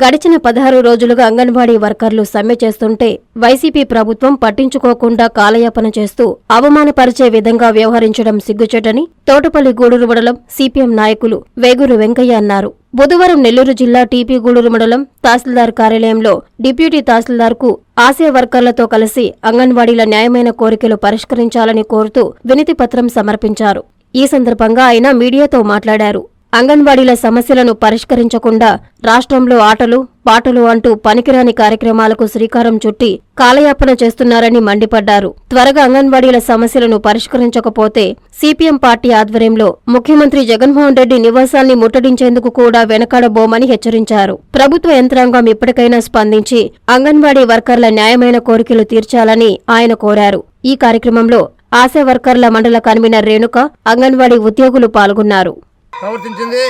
గడిచిన పదహారు రోజులుగా అంగన్వాడీ వర్కర్లు సమ్మె చేస్తుంటే వైసీపీ ప్రభుత్వం పట్టించుకోకుండా కాలయాపన చేస్తూ అవమానపరిచే విధంగా వ్యవహరించడం సిగ్గుచేటని తోటపల్లి గూడూరు మండలం సిపిఎం నాయకులు వేగూరు వెంకయ్య అన్నారు. బుధవారం నెల్లూరు జిల్లా టీపీ గూడూరు మండలం తహసీల్దార్ కార్యాలయంలో డిప్యూటీ తహసీల్దార్కు ఆశయ వర్కర్లతో కలిసి అంగన్వాడీల న్యాయమైన కోరికలు పరిష్కరించాలని కోరుతూ వినతిపత్రం సమర్పించారు. ఈ సందర్భంగా ఆయన మీడియాతో మాట్లాడారు. అంగన్వాడీల సమస్యలను పరిష్కరించకుండా రాష్ట్రంలో ఆటలు పాటలు అంటూ పనికిరాని కార్యక్రమాలకు శ్రీకారం చుట్టి కాలయాపన చేస్తున్నారని మండిపడ్డారు. త్వరగా అంగన్వాడీల సమస్యలను పరిష్కరించకపోతే సిపిఎం పార్టీ ఆధ్వర్యంలో ముఖ్యమంత్రి జగన్మోహన్ రెడ్డి నివాసాన్ని ముట్టడించేందుకు కూడా వెనకాడబోమని హెచ్చరించారు. ప్రభుత్వ యంత్రాంగం ఇప్పటికైనా స్పందించి అంగన్వాడీ వర్కర్ల న్యాయమైన కోరికలు తీర్చాలని ఆయన కోరారు. ఈ కార్యక్రమంలో ఆశా వర్కర్ల మండల కన్వీనర్ రేణుక అంగన్వాడీ ఉద్యోగులు పాల్గొన్నారు. ప్రవర్తించింది.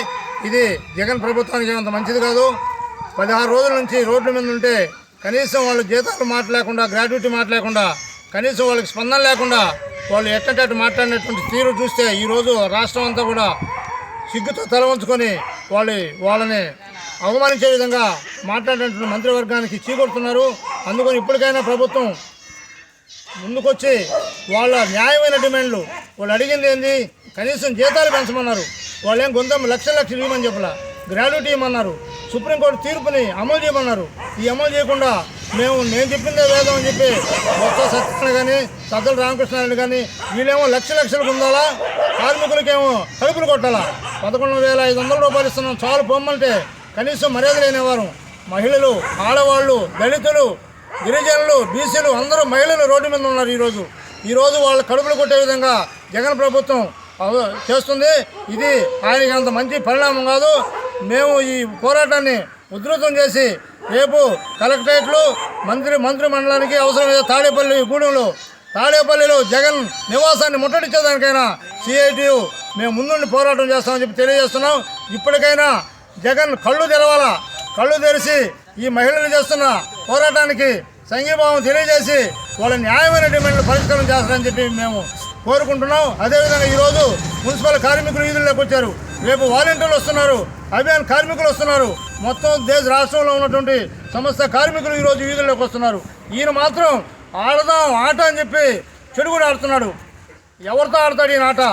ఇది జగన్ ప్రభుత్వానికి అంత మంచిది కాదు. పదహారు రోజుల నుంచి రోడ్ల మీద ఉంటే కనీసం వాళ్ళు జీతాలు మాట్లాడకుండా గ్రాడ్యుటీ మాట్లాడకుండా కనీసం వాళ్ళకి స్పందన లేకుండా వాళ్ళు ఎట్టటట్టు మాట్లాడినటువంటి తీరు చూస్తే ఈరోజు రాష్ట్రం అంతా కూడా సిగ్గుతో తల ఉంచుకొని వాళ్ళు వాళ్ళని అవమానించే విధంగా మాట్లాడినటువంటి మంత్రివర్గానికి చీకొడుతున్నారు. అందుకని ఇప్పటికైనా ప్రభుత్వం ముందుకొచ్చి వాళ్ళ న్యాయమైన డిమాండ్లు వాళ్ళు అడిగింది ఏంది? కనీసం జీతాలు పెంచమన్నారు. వాళ్ళు ఏం కొంత లక్షల లక్షలు ఇవ్వమని చెప్పలా. గ్రాడ్యుటీ ఇవ్వమన్నారు. సుప్రీంకోర్టు తీర్పుని అమలు చేయమన్నారు. ఈ అమలు చేయకుండా మేము నేను చెప్పిందే వేదం అని చెప్పి కొత్త సత్యనారాయణ కానీ సద్దల రామకృష్ణారాయణ కానీ వీళ్ళేమో లక్ష లక్షలకు ఉండాలా? కార్మికులకేమో కడుపులు కొట్టాలా? పదకొండు వేల ఐదు వందల రూపాయలు ఇస్తున్నాం. చాలు పొమ్మంటే కనీసం మర్యాద లేనివారు. మహిళలు ఆడవాళ్ళు దళితులు గిరిజనులు బీసీలు అందరూ మహిళలు రోడ్డు మీద ఉన్నారు ఈరోజు. ఈరోజు వాళ్ళ కడుపులు కొట్టే విధంగా జగన్ ప్రభుత్వం చేస్తుంది. ఇది ఆయనకి అంత మంచి పరిణామం కాదు. మేము ఈ పోరాటాన్ని ఉధృతం చేసి రేపు కలెక్టరేట్లు మంత్రి మంత్రి మండలానికి అవసరమైన తాడేపల్లి గూడెంలో తాడేపల్లిలో జగన్ నివాసాన్ని ముట్టడించేదానికైనా సిఐటియు మేము ముందుండి పోరాటం చేస్తామని చెప్పి తెలియజేస్తున్నాం. ఇప్పటికైనా జగన్ కళ్ళు తెరవాలా? కళ్ళు తెరిచి ఈ మహిళలు చేస్తున్న పోరాటానికి సంఘీభావం తెలియజేసి వాళ్ళ న్యాయమైన డిమాండ్లు పరిష్కారం చేస్తారని చెప్పి మేము కోరుకుంటున్నాం. అదేవిధంగా ఈరోజు మున్సిపల్ కార్మికులు వీధుల్లోకి వచ్చారు. రేపు వాలంటీర్లు వస్తున్నారు. అభియాన్ కార్మికులు వస్తున్నారు. మొత్తం దేశ రాష్ట్రంలో ఉన్నటువంటి సమస్త కార్మికులు ఈరోజు వీధుల్లోకి వస్తున్నారు. ఈయన మాత్రం ఆడదాం ఆట అని చెప్పి చెడు కూడా ఆడుతున్నాడు. ఎవరితో ఆడతాడు ఈయన ఆట?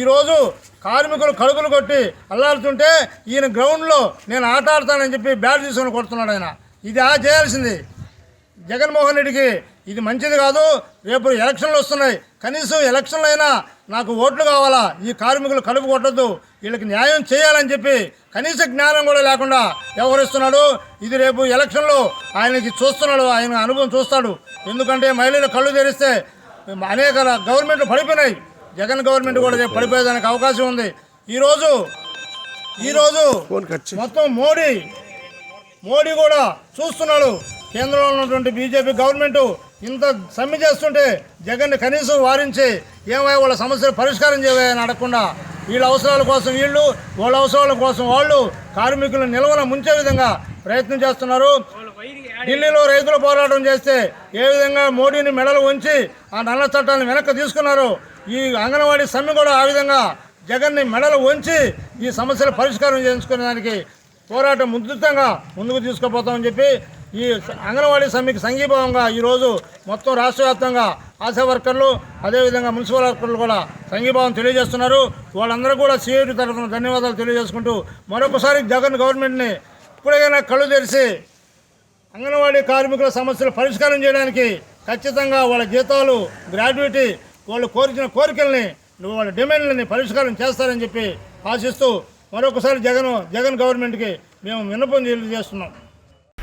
ఈరోజు కార్మికులు కడుపులు కొట్టి అల్లాడుతుంటే ఈయన గ్రౌండ్లో నేను ఆట ఆడతానని చెప్పి బ్యాట్ తీసుకొని కొడుతున్నాడు ఆయన. ఇది ఆ చేయాల్సింది. జగన్మోహన్ రెడ్డికి ఇది మంచిది కాదు. రేపు ఎలక్షన్లు వస్తున్నాయి. కనీసం ఎలక్షన్లు అయినా నాకు ఓట్లు కావాలా? ఈ కార్మికులు కడుపు కొట్టద్దు. వీళ్ళకి న్యాయం చేయాలని చెప్పి కనీస జ్ఞానం కూడా లేకుండా వ్యవహరిస్తున్నాడు. ఇది రేపు ఎలక్షన్లో. ఆయనకి చూస్తున్నాడు. ఆయన అనుభవం చూస్తాడు. ఎందుకంటే మహిళలు కళ్ళు తెరిస్తే అనేక గవర్నమెంట్లు పడిపోయినాయి. జగన్ గవర్నమెంట్ కూడా రేపు పడిపోయేదానికి అవకాశం ఉంది. ఈరోజు ఈరోజు మొత్తం మోడీ మోడీ కూడా చూస్తున్నాడు. కేంద్రంలో ఉన్నటువంటి బీజేపీ గవర్నమెంట్ ఇంత సమ్మె చేస్తుంటే జగన్ని కనీసం వారించి ఏమై వాళ్ళ సమస్యలు పరిష్కారం చేయని అడగకుండా వీళ్ళ అవసరాల కోసం వీళ్ళు వాళ్ళ అవసరాల కోసం వాళ్ళు కార్మికులను నిల్వన ముంచే విధంగా ప్రయత్నం చేస్తున్నారు. ఢిల్లీలో రైతులు పోరాటం చేస్తే ఏ విధంగా మోడీని మెడలు ఉంచి ఆ నల్ల చట్టాన్ని వెనక్కి తీసుకున్నారు ఈ అంగన్వాడీ సమ్మె కూడా ఆ విధంగా జగన్ని మెడలు ఉంచి ఈ సమస్యలు పరిష్కారం చేయించుకునే దానికి పోరాటం ఉధృతంగా ముందుకు తీసుకుపోతామని చెప్పి ఈ అంగన్వాడీ సమ్మెకి సంఘీభావంగా ఈరోజు మొత్తం రాష్ట్ర వ్యాప్తంగా ఆశా వర్కర్లు అదేవిధంగా మున్సిపల్ వర్కర్లు కూడా సంఘీభావం తెలియజేస్తున్నారు. వాళ్ళందరూ కూడా సిఐటి తరఫున ధన్యవాదాలు తెలియజేసుకుంటూ మరొకసారి జగన్ గవర్నమెంట్ని ఇప్పుడైనా కళ్ళు తెరిచి అంగన్వాడీ కార్మికుల సమస్యలు పరిష్కారం చేయడానికి ఖచ్చితంగా వాళ్ళ జీతాలు గ్రాడ్యుయేటీ వాళ్ళు కోరిచిన కోరికల్ని వాళ్ళ డిమాండ్లని పరిష్కారం చేస్తారని చెప్పి ఆశిస్తూ మరొకసారి జగన్ జగన్ గవర్నమెంట్కి మేము విన్నపం తెలియజేస్తున్నాం.